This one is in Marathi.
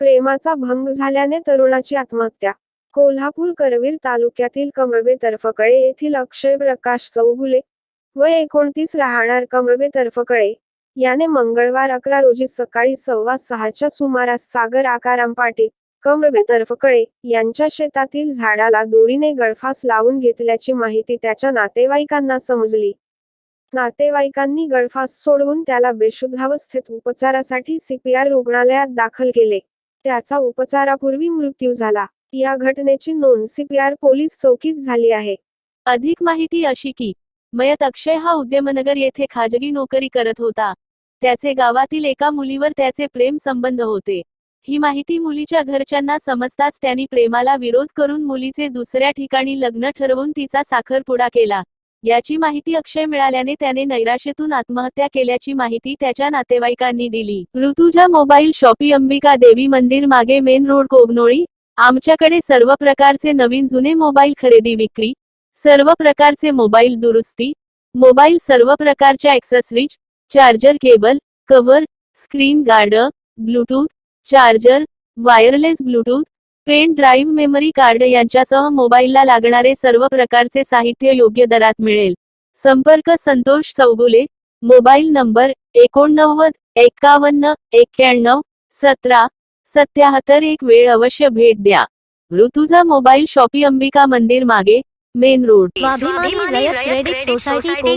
प्रेमाचा भंग झाल्याने तरुणाची आत्महत्या. कोल्हापूर करवीर तालुक्यातील कमळबे तर्फकळे येथील अक्षय प्रकाश चौगुले व एकोणतीस राहणार कमळबे तर्फकळे याने मंगळवार अकरा रोजी सकाळी सव्वा सहाच्या सुमारास सागर आकाराम पाटील कमळबे तर्फकळे यांच्या शेतातील झाडाला दोरीने गळफास लावून घेतल्याची माहिती त्याच्या नातेवाईकांना समजली. नातेवाईकांनी गळफास सोडवून त्याला बेशुद्धावस्थेत उपचारासाठी सीपीआर रुग्णालयात दाखल केले. त्याचा उपचारापूर्वी मृत्यू झाला. या घटनेची नोंद सीपीआर पोलीस चौकीत झाली आहे. अधिक माहिती अशी की मयत अक्षय हा उद्यमनगर येथे खाजगी नोकरी करत होता. त्याचे गावातील एका मुलीवर त्याचे प्रेम संबंध होते. ही माहिती मुलीच्या घरच्यांना समजताच त्यांनी प्रेमाला विरोध करून मुलीचे दुसऱ्या ठिकाणी लग्न ठरवून तिचा साखरपुडा केला. याची माहिती अक्षय मिळाल्याने त्याने नैराश्यातून आत्महत्या केल्याची माहिती त्याच्या नातेवाईकांनी दिली. ऋतुजा मोबाईल शॉपी अंबिका देवी मंदिर मागे मेन रोड कोगनोळी आमच्याकडे सर्व प्रकारचे नवीन जुने मोबाईल खरेदी विक्री. सर्व प्रकारचे मोबाईल दुरुस्ती. मोबाईल सर्व प्रकारच्या accessories charger cable cover screen guard bluetooth charger wireless bluetooth pen drive memory card यांच्यासह मोबाईलला लागणारे सर्व प्रकारचे साहित्य योग्य दरात मिळेल. संपर्क संतोष चौगुले. मोबाईल नंबर एकोणनव्वद एक्कावन्न एक्क्याण्णव सतरा सत्याहत्तर एक वेळ अवश्य भेट द्या. ऋतुजा मोबाईल शॉपी अंबिका मंदिर मागे main road. Swabhimani credit society